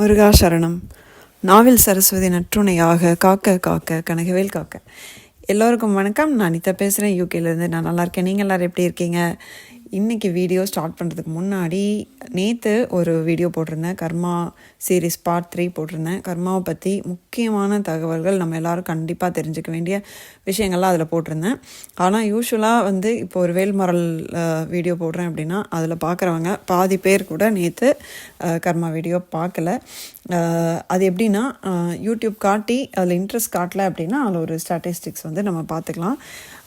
முருகா சரணம் நாவில் சரஸ்வதி நற்றுணையாக காக்க காக்க கனகவேல் காக்க. எல்லோருக்கும் வணக்கம். நான் அனிதா பேசுகிறேன் யூகேலேருந்து நான் நல்லா இருக்கேன். நீங்கள் எல்லோரும் எப்படி இருக்கீங்க? இன்றைக்கி வீடியோ ஸ்டார்ட் பண்ணுறதுக்கு முன்னாடி நேற்று ஒரு வீடியோ போட்டிருந்தேன். கர்மா சீரீஸ் பார்ட் த்ரீ போட்டிருந்தேன். கர்மாவை பற்றி முக்கியமான தகவல்கள் நம்ம எல்லாரும் கண்டிப்பாக தெரிஞ்சுக்க வேண்டிய விஷயங்கள்லாம் அதில் போட்டிருந்தேன். ஆனால் யூஸ்வலாக வந்து இப்போ ஒரு வேல்மரல் வீடியோ போடுறேன் அப்படின்னா அதில் பார்க்குறவங்க பாதி பேர் கூட நேற்று கர்மா வீடியோ பார்க்கல அது எப்படின்னா யூடியூப் காட்டி அதில் இன்ட்ரெஸ்ட் காட்டல அப்படின்னா அதில் ஒரு ஸ்டாட்டிஸ்டிக்ஸ் வந்து நம்ம பார்த்துக்கலாம்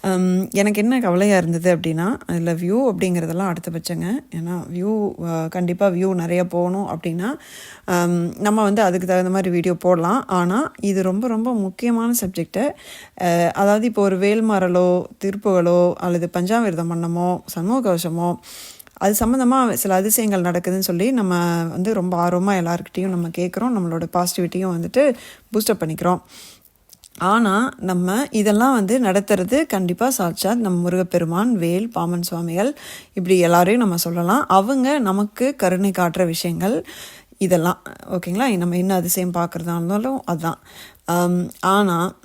Um, எனக்கு என்ன கவலையாக இருந்தது அப்படின்னா அதில் வியூ அப்படிங்கிறதெல்லாம் அடுத்த பட்சங்க. ஏன்னா வியூ கண்டிப்பாக வியூ நிறைய போகணும் அப்படின்னா um, நம்ம வந்து அதுக்கு தகுந்த மாதிரி வீடியோ போடலாம். ஆனால் இது ரொம்ப ரொம்ப முக்கியமான சப்ஜெக்ட்டு அதாவது இப்போ ஒரு வேல்மாறலோ திருப்புகளோ அல்லது பஞ்சாமிர்தம் மன்னமோ சண்முக கவசமோ அது சம்மந்தமாக சில அதிசயங்கள் நடக்குதுன்னு சொல்லி நம்ம வந்து ரொம்ப ஆர்வமாக எல்லாருக்கிட்டேயும் நம்ம கேட்குறோம். நம்மளோட பாசிட்டிவிட்டியும் வந்துட்டு பூஸ்டப் பண்ணிக்கிறோம். ஆனால் நம்ம இதெல்லாம் வந்து நடத்துறது கண்டிப்பாக சாட்சாத் நம்ம முருகப்பெருமான் வேல் பாமன் சுவாமிகள் இப்படி எல்லாரையும் நம்ம சொல்லலாம். அவங்க நமக்கு கருணை காட்டுற விஷயங்கள் இதெல்லாம். ஓகேங்களா? நம்ம என்ன அதிசயம் பார்க்குறதா இருந்தாலும் அதுதான் ஆனால்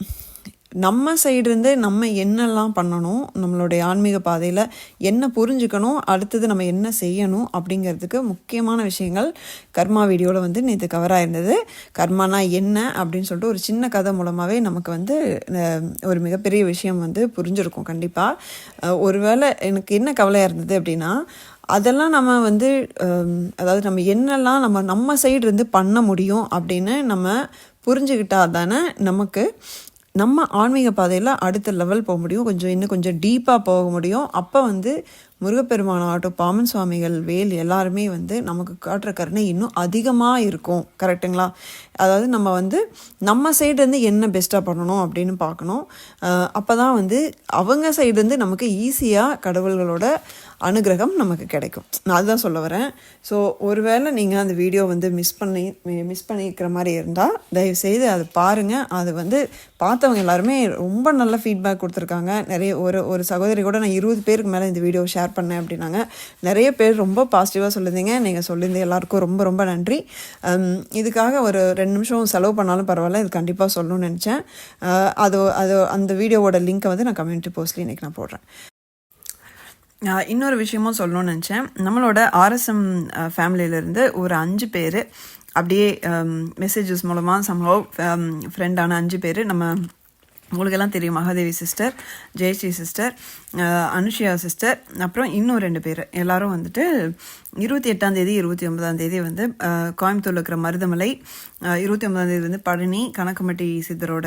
நம்ம சைடுலேருந்து நம்ம என்னெல்லாம் பண்ணணும் நம்மளுடைய ஆன்மீக பாதையில் என்ன புரிஞ்சுக்கணும் அடுத்தது நம்ம என்ன செய்யணும் அப்படிங்கிறதுக்கு முக்கியமான விஷயங்கள் கர்மா வீடியோவில் வந்து நேற்று கவர் ஆயிருந்தது. கர்மானா என்ன அப்படின்னு சொல்லிட்டு ஒரு சின்ன கதை மூலமாகவே நமக்கு வந்து ஒரு மிகப்பெரிய விஷயம் வந்து புரிஞ்சிருக்கும் கண்டிப்பாக ஒருவேளை எனக்கு என்ன கவலையாக இருந்தது அப்படின்னா அதெல்லாம் நம்ம வந்து அதாவது நம்ம என்னெல்லாம் நம்ம நம்ம சைடு இருந்து பண்ண முடியும் அப்படின்னு நம்ம புரிஞ்சுக்கிட்டா தானே நமக்கு நம்ம ஆன்மீக பாதையில் அடுத்த லெவல் போக முடியும். கொஞ்சம் இன்னும் கொஞ்சம் டீப்பாக போக முடியும். அப்போ வந்து முருகப்பெருமான ஆட்டோ பாமன் சுவாமிகள் வேல் எல்லாருமே வந்து நமக்கு காட்டுற கருணை இன்னும் அதிகமாக இருக்கும். கரெக்டுங்களா அதாவது நம்ம வந்து நம்ம சைடுலேருந்து என்ன பெஸ்ட்டாக பண்ணணும் அப்படின்னு பார்க்கணும். அப்போ தான் வந்து அவங்க சைடுலேருந்து நமக்கு ஈஸியாக கடவுள்களோட அனுகிரகம் நமக்கு கிடைக்கும். நான் அதுதான் சொல்ல வரேன். ஸோ ஒருவேளை நீங்கள் அந்த வீடியோ வந்து மிஸ் பண்ணி மிஸ் பண்ணிக்கிற மாதிரி இருந்தால் தயவுசெய்து அதை பாருங்கள் அது வந்து பார்த்தவங்க எல்லாருமே ரொம்ப நல்ல ஃபீட்பேக் கொடுத்துருக்காங்க. நிறைய ஒரு ஒரு சகோதரி கூட நான் இருபது பேருக்கு மேலே இந்த வீடியோ ஷேர் பண்ணேன் அப்படின்னாங்க. நிறைய பேர் ரொம்ப பாசிட்டிவாக சொல்லியிருந்தீங்க. நீங்கள் சொல்லியிருந்த எல்லாருக்கும் ரொம்ப ரொம்ப நன்றி. இதுக்காக ஒரு ரெண்டு நிமிஷம் செலவு பண்ணாலும் பரவாயில்ல. இது கண்டிப்பாக சொல்லணும்னு நினச்சேன். அது அது அந்த வீடியோவோட லிங்க்கை வந்து நான் கம்யூனிட்டி போஸ்ட்லேயும் இன்றைக்கி நான் போடுறேன். இன்னொரு விஷயமும் சொல்லணும்னு நினச்சேன். நம்மளோட ஆர்எஸ்எம் ஃபேமிலியிலேருந்து ஒரு அஞ்சு பேர் அப்படியே மெசேஜஸ் மூலமாக சம்பவம் ஃப்ரெண்டான அஞ்சு பேர் நம்ம உங்களுக்கெல்லாம் தெரியும். Mahadevi sister Jayashree sister Anushiya sister அப்புறம் இன்னும் ரெண்டு பேர். எல்லாரும் வந்துட்டு இருபத்தி எட்டாம் தேதி இருபத்தி ஒன்பதாம் தேதி வந்து கோயம்புத்தூரில் இருக்கிற மருதமலை இருபத்தி ஒன்பதாம் தேதி வந்து பழனி கணக்கமட்டி சித்தரோட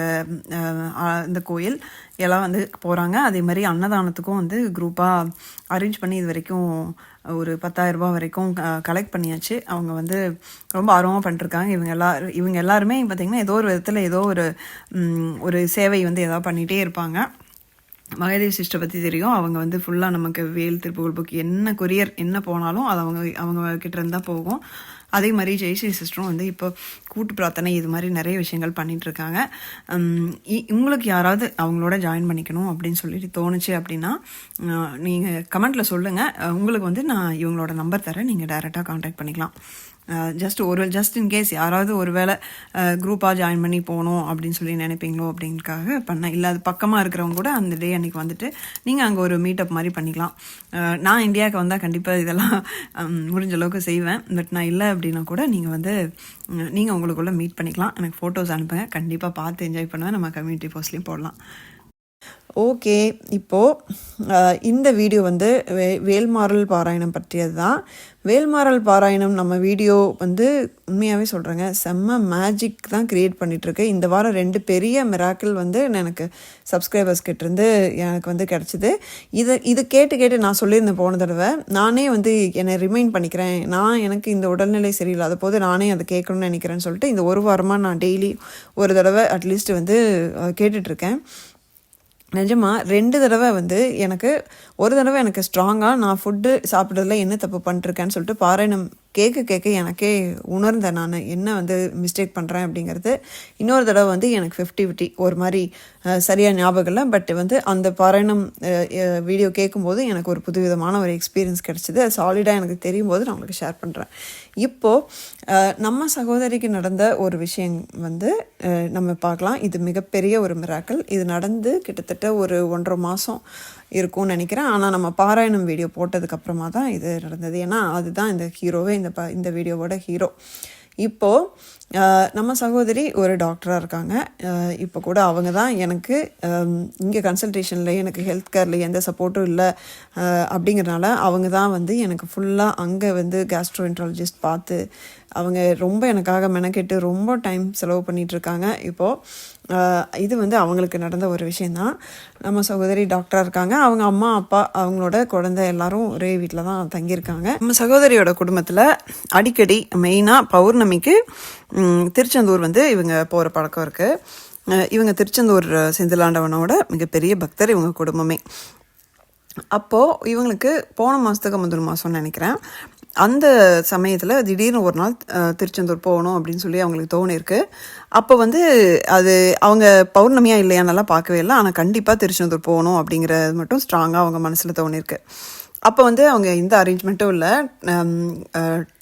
இந்த கோயில் எல்லாம் வந்து போகிறாங்க அதே மாதிரி அன்னதானத்துக்கும் வந்து குரூப்பாக அரேஞ்ச் பண்ணி இது வரைக்கும் ஒரு பத்தாயிரம் வரைக்கும் கலெக்ட் பண்ணியாச்சு. அவங்க வந்து ரொம்ப ஆர்வமாக பண்ணிருக்காங்க. இவங்க எல்லா இவங்க எல்லாருமே பார்த்திங்கன்னா ஏதோ ஒரு விதத்தில் ஏதோ ஒரு ஒரு சேவை வந்து ஏதாவது பண்ணிகிட்டே இருப்பாங்க. மகதேவி சிஸ்டர் பற்றி தெரியும். அவங்க வந்து ஃபுல்லாக நமக்கு வேல் திருப்புகழ் புக் என்ன கொரியர் என்ன போனாலும் அது அவங்க அவங்க கிட்டேருந்து தான் போகும். அதே மாதிரி ஜெயஸ்ரீ சிஸ்டரும் வந்து இப்போ கூட்டு பிரார்த்தனை இது மாதிரி நிறைய விஷயங்கள் பண்ணிகிட்ருக்காங்க இ- உங்களுக்கு யாராவது அவங்களோட ஜாயின் பண்ணிக்கணும் அப்படின்னு சொல்லிட்டு தோணுச்சு அப்படின்னா நீங்கள் கமெண்ட்டில் சொல்லுங்கள் உங்களுக்கு வந்து நான் இவங்களோட நம்பர் தரேன். நீங்கள் டைரெக்டாக காண்டாக்ட் பண்ணிக்கலாம். ஜஸ்ட் ஒரு ஜஸ்ட் இன்கேஸ் யாராவது ஒரு வேளை குரூப்பாக ஜாயின் பண்ணி போகணும் அப்படின்னு சொல்லி நினைப்பீங்களோ அப்படின்றக்காக பண்ணேன் இல்லை அது பக்கமாக இருக்கிறவங்க கூட அந்த டே அன்னைக்கு வந்துட்டு நீங்கள் அங்கே ஒரு மீட்டப் மாதிரி பண்ணிக்கலாம். நான் இந்தியாவுக்கு வந்தால் கண்டிப்பாக இதெல்லாம் முடிஞ்ச அளவுக்கு செய்வேன். பட் நான் இல்லை அப்படின்னா கூட நீங்கள் வந்து நீங்கள் உங்களுக்குள்ளே மீட் பண்ணிக்கலாம். எனக்கு ஃபோட்டோஸ் அனுப்புங்க. கண்டிப்பாக பார்த்து என்ஜாய் பண்ணுவேன். நம்ம கம்யூனிட்டி போஸ்ட்லேயும் போடலாம். ஓகே இப்போது இந்த வீடியோ வந்து வே வேல்மாறல் பாராயணம் பற்றியது தான் வேல்மாறல் பாராயணம் நம்ம வீடியோ வந்து உண்மையாகவே சொல்கிறேங்க செம்ம மேஜிக் தான் க்ரியேட் பண்ணிகிட்ருக்கு இந்த வாரம் ரெண்டு பெரிய மிராக்கிள் வந்து எனக்கு சப்ஸ்கிரைபர்ஸ் கிட்டேருந்து எனக்கு வந்து கிடச்சிது. இதை இது கேட்டு கேட்டு நான் சொல்லியிருந்தேன் போன தடவை. நானே வந்து என்னை ரிமைண்ட் பண்ணிக்கிறேன். நான் எனக்கு இந்த உடல்நிலை சரியில்லாத போது நானே அதை கேட்கணும்னு நினைக்கிறேன்னு சொல்லிட்டு இந்த ஒரு வாரமாக நான் டெய்லி ஒரு தடவை அட்லீஸ்ட் வந்து கேட்டுட்ருக்கேன் நிஜமாக ரெண்டு தடவை வந்து எனக்கு ஒரு தடவை எனக்கு ஸ்ட்ராங்காக நான் ஃபுட்டு சாப்பிட்றதுல என்ன தப்பு பண்ணிருக்கேன்னு சொல்லிட்டு பாராயணம் கேட்க கேட்க எனக்கே உணர்ந்தேன் நான் என்ன வந்து மிஸ்டேக் பண்ணுறேன் அப்படிங்கிறது. இன்னொரு தடவை வந்து எனக்கு ஃபிஃப்டி ஃபிஃப்டி ஒரு மாதிரி சரியாக ஞாபகம் இல்லை. பட் வந்து அந்த பாராயணம் வீடியோ கேட்கும்போது எனக்கு ஒரு புதுவிதமான ஒரு எக்ஸ்பீரியன்ஸ் கிடச்சிது. அது சாலிடாக எனக்கு தெரியும் போது நான் உங்களுக்கு ஷேர் பண்ணுறேன் இப்போது நம்ம சகோதரிக்கு நடந்த ஒரு விஷயம் வந்து நம்ம பார்க்கலாம். இது மிகப்பெரிய ஒரு மிராக்கள் இது நடந்து கிட்டத்தட்ட ஒரு ஒன்றரை மாதம் இருக்கும்னு நினைக்கிறேன். ஆனால் நம்ம பாராயணம் வீடியோ போட்டதுக்கப்புறமா தான் இது நடந்தது. ஏன்னா அதுதான் இந்த ஹீரோவே இந்த ப இந்த வீடியோவோட ஹீரோ இப்போது நம்ம சகோதரி ஒரு டாக்டராக இருக்காங்க. இப்போ கூட அவங்க தான் எனக்கு இங்கே கன்சல்டேஷனில் எனக்கு ஹெல்த் கேரில் எந்த சப்போர்ட்டும் இல்லை. அப்படிங்கிறனால அவங்க தான் வந்து எனக்கு ஃபுல்லாக அங்கே வந்து கேஸ்ட்ரோஎன்ட்ராலஜிஸ்ட் பார்த்து அவங்க ரொம்ப எனக்காக மெனக்கெட்டு ரொம்ப டைம் செலவு பண்ணிகிட்ருக்காங்க இருக்காங்க. இப்போது இது வந்து அவங்களுக்கு நடந்த ஒரு விஷயந்தான் நம்ம சகோதரி டாக்டராக இருக்காங்க. அவங்க அம்மா அப்பா அவங்களோட குழந்தை எல்லாரும் ஒரே வீட்டில் தான் தங்கியிருக்காங்க. நம்ம சகோதரியோட குடும்பத்தில் அடிக்கடி மெயினாக பௌர்ணமிக்கு திருச்செந்தூர் வந்து இவங்க போகிற பழக்கம் இருக்குது இவங்க திருச்செந்தூர் செந்திலாண்டவனோட மிகப்பெரிய பக்தர் இவங்க குடும்பமே. அப்போது இவங்களுக்கு போன மாதத்துக்கு முந்தின மாதம்னு நினைக்கிறேன். அந்த சமயத்தில் திடீர்னு ஒரு நாள் திருச்செந்தூர் போகணும் அப்படின்னு சொல்லி அவங்களுக்கு தோணிருக்கு அப்போ வந்து அது அவங்க பௌர்ணமியாக இல்லையானெல்லாம் பார்க்கவே இல்லை. ஆனால் கண்டிப்பாக திருச்செந்தூர் போகணும் அப்படிங்கிறது மட்டும் ஸ்ட்ராங்காக அவங்க மனசில் தோணிருக்கு அப்போ வந்து அவங்க எந்த அரேஞ்ச்மெண்ட்டும் இல்லை.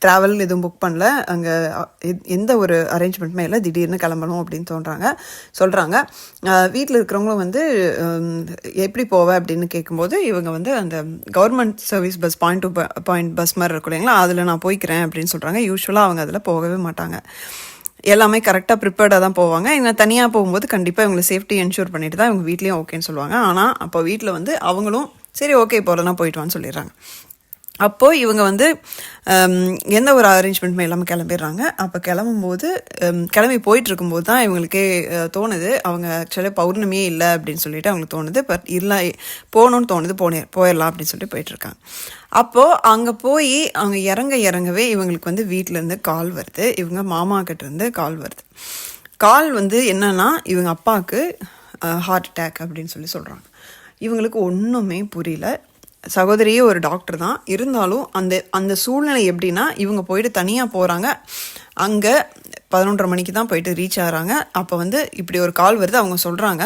ட்ராவல் எதுவும் புக் பண்ணல. அங்கே எந்த ஒரு அரேஞ்ச்மெண்ட்டுமே இல்லை. திடீர்னு கிளம்பணும் அப்படின்னு தோன்றாங்க. சொல்கிறாங்க வீட்டில் இருக்கிறவங்களும் வந்து எப்படி போவ அப்படின்னு கேட்கும்போது இவங்க வந்து அந்த government service bus point to point bus மாதிரி இருக்கும் இல்லைங்களா? அதில் நான் போய்க்கிறேன் அப்படின்னு சொல்கிறாங்க யூஸ்வலாக அவங்க அதில் போகவே மாட்டாங்க. எல்லாமே கரெக்டாக ப்ரிப்பேர்டாக தான் போவாங்க. இவங்க தனியாக போகும்போது கண்டிப்பாக இவங்களை சேஃப்டி என்ஷூர் பண்ணிட்டு தான் இவங்க வீட்லேயும் ஓகேன்னு சொல்லுவாங்க. ஆனால் அப்போ வீட்டில் வந்து அவங்களும் சரி ஓகே போகலன்னா போயிட்டு வான்னு சொல்லிடுறாங்க. அப்போது இவங்க வந்து எந்த ஒரு அரேஞ்ச்மெண்ட்டுமே இல்லாமல் கிளம்பிடுறாங்க. அப்போ கிளம்பும்போது கிளம்பி போயிட்டு இருக்கும்போது தான் இவங்களுக்கே தோணுது. அவங்க ஆக்சுவலாக பௌர்ணமியே இல்லை அப்படின்னு சொல்லிட்டு அவங்களுக்கு தோணுது. பட் இல்லை போகணும்னு தோணுது. போனே போயிடலாம் அப்படின்னு சொல்லிட்டு போயிட்டுருக்காங்க. அப்போது அங்கே போய் அவங்க இறங்க இறங்கவே இவங்களுக்கு வந்து வீட்டிலேருந்து கால் வருது. இவங்க மாமா கிட்டேருந்து கால் வருது. கால் வந்து என்னன்னா இவங்க அப்பாவுக்கு ஹார்ட் அட்டாக் அப்படின்னு சொல்லி சொல்கிறாங்க இவங்களுக்கு ஒன்றுமே புரியல. சகோதரியே ஒரு டாக்டர் தான். இருந்தாலும் அந்த அந்த சூழ்நிலை எப்படின்னா இவங்க போயிட்டு தனியாக போகிறாங்க அங்கே பதினொன்றரை மணிக்கு தான் போயிட்டு ரீச் ஆகிறாங்க. அப்போ வந்து இப்படி ஒரு கால் வருது அவங்க சொல்கிறாங்க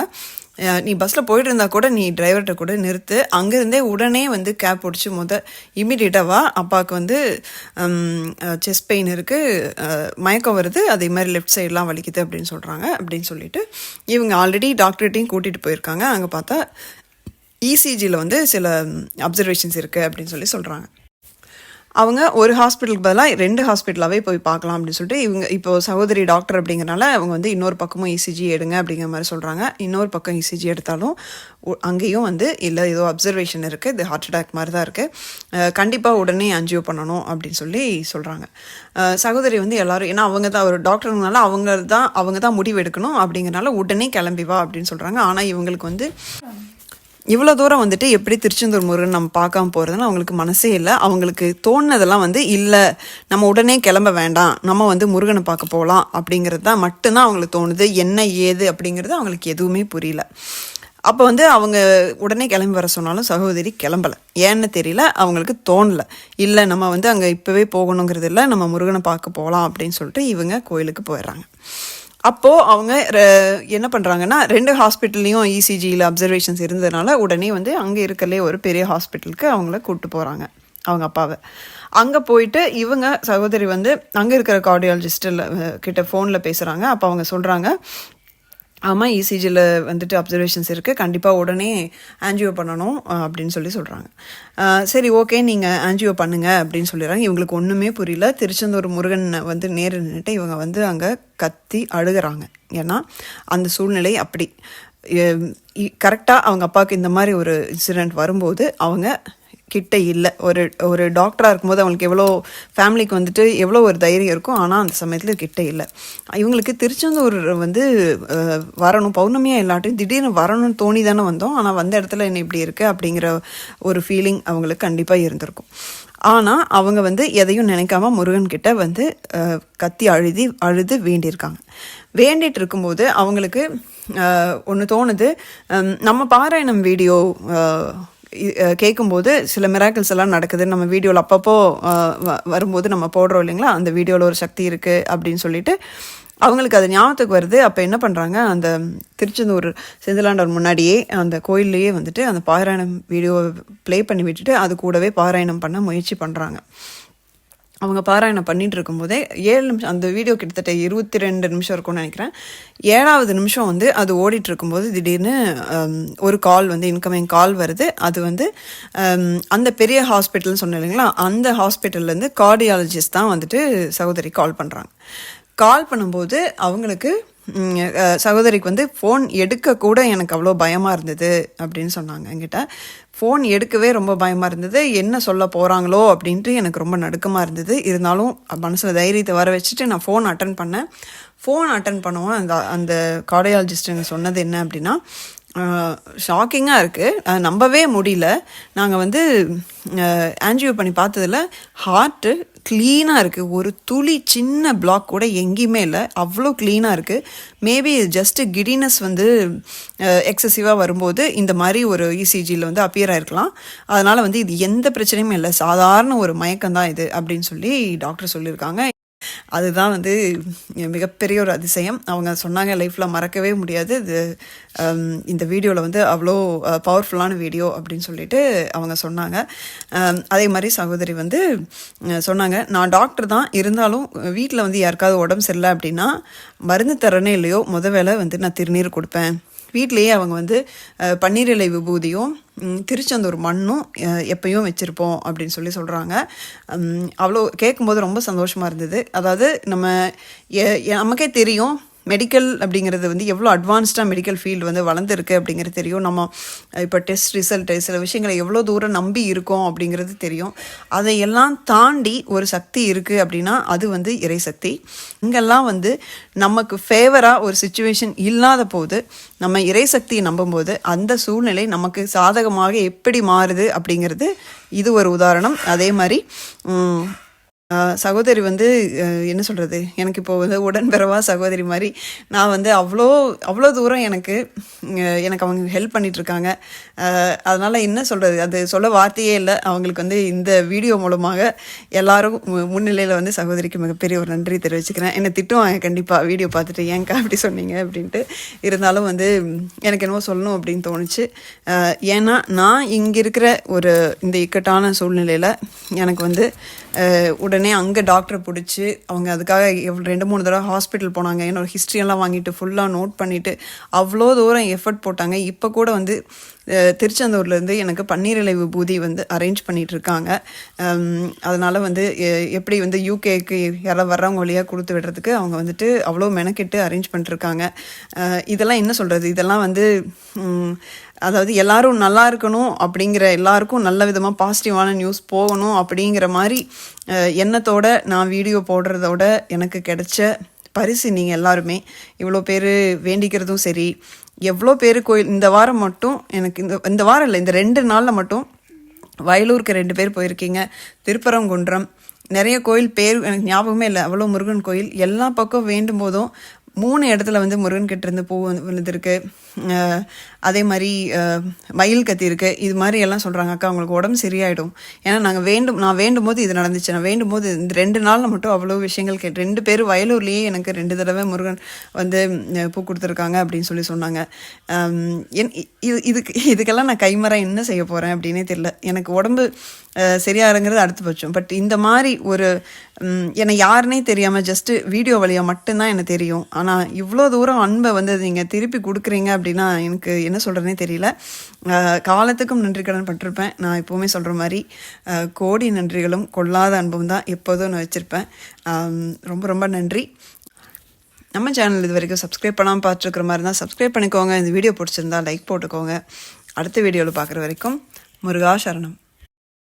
நீ பஸ்ஸில் போயிட்டு இருந்தால் கூட நீ டிரைவர்கிட்ட கூட நிறுத்து. அங்கேருந்தே உடனே வந்து கேப் பிடிச்சி முத இம்மிடியேட்டாக வா. அப்பாவுக்கு வந்து செஸ்ட் பெயின் இருக்குது மயக்கம் வருது. அதே மாதிரி லெஃப்ட் சைட்லாம் வலிக்குது அப்படின்னு சொல்கிறாங்க அப்படின்னு சொல்லிட்டு இவங்க ஆல்ரெடி டாக்டர்கிட்டையும் கூட்டிகிட்டு போயிருக்காங்க. அங்கே பார்த்தா இசிஜியில் வந்து சில அப்சர்வேஷன்ஸ் இருக்குது அப்படின்னு சொல்லி சொல்கிறாங்க அவங்க ஒரு ஹாஸ்பிட்டலுக்கு பதிலாக ரெண்டு ஹாஸ்பிட்டலாகவே போய் பார்க்கலாம் அப்படின்னு சொல்லிட்டு இவங்க இப்போ சகோதரி டாக்டர் அப்படிங்கிறனால அவங்க வந்து இன்னொரு பக்கமும் இசிஜி எடுங்க அப்படிங்கிற மாதிரி சொல்கிறாங்க இன்னொரு பக்கம் இசிஜி எடுத்தாலும் அங்கேயும் வந்து இல்லை ஏதோ அப்சர்வேஷன் இருக்குது இது ஹார்ட் அட்டாக் மாதிரி தான் இருக்குது கண்டிப்பாக உடனே அஞ்சியோ பண்ணணும் அப்படின்னு சொல்லி சொல்கிறாங்க சகோதரி வந்து எல்லாரும் ஏன்னா அவங்க தான் ஒரு டாக்டர்னால அவங்க தான் அவங்க தான் முடிவு எடுக்கணும் அப்படிங்கிறனால உடனே கிளம்பி வா அப்படின்னு சொல்கிறாங்க ஆனால் இவங்களுக்கு வந்து இவ்வளோ தூரம் வந்துட்டு எப்படி திருச்செந்தூர் முருகன் நம்ம பார்க்காம போகிறதுன்னு அவங்களுக்கு மனசே இல்லை. அவங்களுக்கு தோணுனதெல்லாம் வந்து இல்லை நம்ம உடனே கிளம்ப வேண்டாம் நம்ம வந்து முருகனை பார்க்க போகலாம் அப்படிங்கிறது தான் மட்டும்தான் அவங்களுக்கு தோணுது. என்ன ஏது அப்படிங்கிறது அவங்களுக்கு எதுவுமே புரியல. அப்போ வந்து அவங்க உடனே கிளம்பி வர சொன்னாலும் சகோதரி கிளம்பலை. ஏன்னு தெரியல அவங்களுக்கு தோணலை. இல்லை நம்ம வந்து அங்கே இப்போவே போகணுங்கிறது இல்லை நம்ம முருகனை பார்க்க போகலாம் அப்படின்னு சொல்லிட்டு இவங்க கோயிலுக்கு போயிடுறாங்க. அப்போது அவங்க என்ன பண்ணுறாங்கன்னா ரெண்டு ஹாஸ்பிட்டல்லையும் இசிஜியில் அப்சர்வேஷன்ஸ் இருந்ததுனால உடனே வந்து அங்கே இருக்கலே ஒரு பெரிய ஹாஸ்பிட்டலுக்கு அவங்கள கூப்பிட்டு போகிறாங்க அவங்க அப்பாவை. அங்கே போயிட்டு இவங்க சகோதரி வந்து அங்கே இருக்கிற கார்டியாலஜிஸ்டில் கிட்ட ஃபோனில் பேசுகிறாங்க அப்போ அவங்க சொல்கிறாங்க ஆமாம் இசிஜியில் வந்துட்டு அப்சர்வேஷன்ஸ் இருக்குது கண்டிப்பாக உடனே ஆன்ஜியோ பண்ணணும் அப்படின்னு சொல்லி சொல்கிறாங்க சரி ஓகே நீங்கள் ஆன்ஜியோ பண்ணுங்கள் அப்படின்னு சொல்லிடுறாங்க. இவங்களுக்கு ஒன்றுமே புரியல. திருச்செந்தூர் முருகன் வந்து நேரில் நின்றுட்டு இவங்க வந்து அங்கே கத்தி அழுகிறாங்க. ஏன்னா அந்த சூழ்நிலை அப்படி. கரெக்டாக அவங்க அப்பாவுக்கு இந்த மாதிரி ஒரு இன்சிடெண்ட் வரும்போது அவங்க கிட்ட இல்லை. ஒரு ஒரு டாக்டராக இருக்கும்போது அவங்களுக்கு எவ்வளோ ஃபேமிலிக்கு வந்துட்டு எவ்வளோ ஒரு தைரியம் இருக்கும் ஆனால் அந்த சமயத்தில் கிட்ட இல்லை. இவங்களுக்கு திருச்செந்தூர் வந்து வரணும். பௌர்ணமியாக இல்லாட்டும் திடீர்னு வரணும்னு தோணி தானே வந்தோம். ஆனால் வந்த இடத்துல என்ன இப்படி இருக்குது அப்படிங்கிற ஒரு ஃபீலிங் அவங்களுக்கு கண்டிப்பாக இருந்திருக்கும். ஆனால் அவங்க வந்து எதையும் நினைக்காம முருகன்கிட்ட வந்து கத்தி அழுதி அழுது வேண்டியிருக்காங்க. வேண்டிட்டு இருக்கும்போது அவங்களுக்கு ஒன்று தோணுது. நம்ம பாராயணம் வீடியோ கேட்கும்போது சில மிராக்கிள்ஸ் எல்லாம் நடக்குது. நம்ம வீடியோவில் அப்பப்போ வ- வரும்போது நம்ம போடுறோம் இல்லைங்களா? அந்த வீடியோவில் ஒரு சக்தி இருக்குது அப்படின்னு சொல்லிட்டு அவங்களுக்கு அது ஞாபகத்துக்கு வருது. அப்போ என்ன பண்ணுறாங்க அந்த திருச்செந்தூர் செந்திலாண்டவர் முன்னாடியே அந்த கோயில்லையே வந்துட்டு அந்த பாராயணம் வீடியோவை ப்ளே பண்ணி விட்டுட்டு அது கூடவே பாராயணம் பண்ண முயற்சி பண்ணுறாங்க அவங்க பாராயணம் பண்ணிட்டு இருக்கும்போதே ஏழு நிமிஷம் அந்த வீடியோ கிட்டத்தட்ட இருபத்தி ரெண்டு நிமிஷம் இருக்கும்னு நினைக்கிறேன். ஏழாவது நிமிஷம் வந்து அது ஓடிட்டு இருக்கும்போது திடீர்னு ஒரு கால் வந்து இன்கமிங் கால் வருது. அது வந்து அந்த பெரிய ஹாஸ்பிட்டல்னு சொன்னேன் இல்லைங்களா? அந்த ஹாஸ்பிட்டல்லேருந்து கார்டியாலஜிஸ்ட் தான் வந்துட்டு சகோதரி கால் பண்ணுறாங்க கால் பண்ணும்போது அவங்களுக்கு சகோதரிக்கு வந்து ஃபோன் எடுக்கக்கூட எனக்கு அவ்வளோ பயமாக இருந்தது அப்படின்னு சொன்னாங்க என்கிட்ட. ஃபோன் எடுக்கவே ரொம்ப பயமாக இருந்தது. என்ன சொல்ல போகிறாங்களோ அப்படின்ட்டு எனக்கு ரொம்ப நடுக்கமாக இருந்தது. இருந்தாலும் மனசில் தைரியத்தை வர வச்சுட்டு நான் ஃபோன் அட்டன் பண்ணேன். ஃபோன் அட்டன் பண்ணவும் அந்த அந்த கார்டியாலஜிஸ்ட் எனக்கு சொன்னது என்ன அப்படின்னா ஷாக்கிங்காக இருக்குது நம்பவே முடியல. நாங்கள் வந்து ஆன்ஜியோ பண்ணி பார்த்ததில் ஹார்ட்டு க்ளீனாக இருக்குது ஒரு துளி சின்ன பிளாக் கூட எங்கேயுமே இல்லை. அவ்வளோ க்ளீனாக இருக்குது மேபி ஜஸ்ட்டு கிடினஸ் வந்து எக்ஸசிவாக வரும்போது இந்த மாதிரி ஒரு இசிஜியில் வந்து அப்பியர் ஆகிருக்கலாம் அதனால் வந்து இது எந்த பிரச்சனையுமே இல்லை. சாதாரண ஒரு மயக்கம் தான் இது அப்படின்னு சொல்லி டாக்டர் சொல்லியிருக்காங்க. அதுதான் வந்து மிகப்பெரிய ஒரு அதிசயம். அவங்க சொன்னாங்க லைஃப்பில் மறக்கவே முடியாது. இது இந்த வீடியோவில் வந்து அவ்வளோ பவர்ஃபுல்லான வீடியோ அப்படின்னு சொல்லிட்டு அவங்க சொன்னாங்க. அதே மாதிரி சகோதரி வந்து சொன்னாங்க நான் டாக்டர் தான். இருந்தாலும் வீட்டில் வந்து யாருக்காவது உடம்பு சரியில்லை அப்படின்னா மருந்து தரனே இல்லையோ முத வேலை வந்து நான் திருநீர் கொடுப்பேன். வீட்டிலேயே அவங்க வந்து பன்னீரிலை பன்னீர் இலை விபூதியும் திருச்செந்தூர் மண்ணும் எப்பயும் வச்சுருப்போம் அப்படின்னு சொல்லி சொல்கிறாங்க அவ்வளோ கேட்கும்போது ரொம்ப சந்தோஷமாக இருந்தது. அதாவது நம்ம எ- எ- நமக்கே தெரியும் மெடிக்கல் அப்படிங்கிறது வந்து எவ்வளோ அட்வான்ஸ்டாக மெடிக்கல் ஃபீல்டு வந்து வளர்ந்துருக்கு அப்படிங்கிறது தெரியும். நம்ம இப்போ டெஸ்ட் ரிசல்ட்டு சில விஷயங்களை எவ்வளோ தூரம் நம்பி இருக்கோம் அப்படிங்கிறது தெரியும். அதையெல்லாம் தாண்டி ஒரு சக்தி இருக்குது அப்படின்னா அது வந்து இறைசக்தி இங்கெல்லாம் வந்து நமக்கு ஃபேவராக ஒரு சுச்சுவேஷன் இல்லாத போது நம்ம இறைசக்தியை நம்பும்போது அந்த சூழ்நிலை நமக்கு சாதகமாக எப்படி மாறுது அப்படிங்கிறது இது ஒரு உதாரணம். அதே மாதிரி சகோதரி வந்து என்ன சொல்கிறது எனக்கு இப்போ வந்து உடன்பிறவா சகோதரி மாதிரி நான் வந்து அவ்வளோ அவ்வளோ தூரம் எனக்கு எனக்கு அவங்க ஹெல்ப் பண்ணிகிட்ருக்காங்க அதனால் என்ன சொல்கிறது அது சொல்ல வார்த்தையே இல்லை. அவங்களுக்கு வந்து இந்த வீடியோ மூலமாக எல்லாரும் முன்னிலையில் வந்து சகோதரிக்கு மிகப்பெரிய ஒரு நன்றி தெரிவிச்சுக்கிறேன். என்னை திட்டுவாங்க கண்டிப்பாக வீடியோ பார்த்துட்டு ஏன்க்கா அப்படி சொன்னீங்க? அப்படின்ட்டு. இருந்தாலும் வந்து எனக்கு என்னவோ சொல்லணும் அப்படின்னு தோணுச்சு. ஏன்னா நான் இங்கே இருக்கிற ஒரு இந்த இக்கட்டான சூழ்நிலையில் எனக்கு வந்து உடன் உடனே அங்கே டாக்டரை பிடிச்சி அவங்க அதுக்காக ரெண்டு மூணு தடவை ஹாஸ்பிட்டல் போனாங்க. என்னோடய ஹிஸ்ட்ரியெல்லாம் எல்லாம் வாங்கிட்டு ஃபுல்லாக நோட் பண்ணிவிட்டு அவ்வளோ தூரம் எஃபர்ட் போட்டாங்க. இப்போ கூட வந்து திருச்செந்தூர்லேருந்து எனக்கு பன்னீர் இலை விபூதி வந்து அரேஞ்ச் பண்ணிகிட்ருக்காங்க இருக்காங்க வந்து எ- எப்படி வந்து யூகேக்கு யாராவது வர்றவங்க வழியாக கொடுத்து விடுறதுக்கு அவங்க வந்துட்டு அவ்வளோ மெனக்கெட்டு அரேஞ்ச் பண்ணிட்டுருக்காங்க. இதெல்லாம் என்ன சொல்கிறது இதெல்லாம் வந்து அதாவது எல்லாரும் நல்லா இருக்கணும் அப்படிங்கிற எல்லாருக்கும் நல்ல விதமாக பாசிட்டிவான நியூஸ் போகணும் அப்படிங்கிற மாதிரி எண்ணத்தோட நான் வீடியோ போடுறதோட எனக்கு கிடைச்ச பரிசு நீங்கள் எல்லாருமே. இவ்வளோ பேர் வேண்டிக்கிறதும் சரி எவ்வளோ பேர் கோயில் இந்த வாரம் மட்டும் எனக்கு இந்த இந்த வாரம் இல்லை இந்த ரெண்டு நாளில் மட்டும் வயலூருக்கு ரெண்டு பேர் போயிருக்கீங்க. திருப்பரங்குன்றம் நிறைய கோயில் பேர் எனக்கு ஞாபகமே இல்லை அவ்வளோ முருகன் கோயில் எல்லா பக்கம் வேண்டும் போதும் மூணு இடத்துல வந்து முருகன் கிட்டேருந்து பூ வந்து விழுந்திருக்கு. அதே மாதிரி மயில் கத்தி இருக்கு இது மாதிரி எல்லாம் சொல்கிறாங்க அக்கா உங்களுக்கு உடம்பு சரியாயிடும். ஏன்னா நாங்கள் வேண்டும் நான் வேண்டும் போது இது நடந்துச்சு. நான் வேண்டும் போது இந்த ரெண்டு நாளில் மட்டும் அவ்வளோ விஷயங்கள் கே ரெண்டு பேரும் வயலூர்லேயே எனக்கு ரெண்டு தடவை முருகன் வந்து பூ கொடுத்துருக்காங்க அப்படின்னு சொல்லி சொன்னாங்க. என் இது இதுக்கு இதுக்கெல்லாம் நான் கைமரம் என்ன செய்ய போகிறேன் அப்படின்னே தெரில எனக்கு உடம்பு அஹ், சரியாருங்கிறது அடுத்த பட்சம். பட் இந்த மாதிரி ஒரு என்னை யாருனே தெரியாமல் ஜஸ்ட்டு வீடியோ வழியாக மட்டும்தான் எனக்கு தெரியும். ஆனால் இவ்வளோ தூரம் அன்பை வந்து நீங்கள் திருப்பி கொடுக்குறீங்க அப்படின்னா எனக்கு என்ன சொல்கிறதுனே தெரியல. காலத்துக்கும் நன்றி கடன் பட்டிருப்பேன். நான் எப்போவுமே சொல்கிற மாதிரி கோடி நன்றிகளும் கொள்ளாத அன்பும் தான் எப்போதும் நான் வச்சுருப்பேன். ரொம்ப ரொம்ப நன்றி. நம்ம சேனல் இது வரைக்கும் சப்ஸ்கிரைப் பண்ணாமல் பார்த்துருக்குற மாதிரி இருந்தால் சப்ஸ்கிரைப் பண்ணிக்கோங்க. இந்த வீடியோ பிடிச்சிருந்தா லைக் போட்டுக்கோங்க. அடுத்த வீடியோவில் பார்க்குற வரைக்கும் முருகா சரணம்.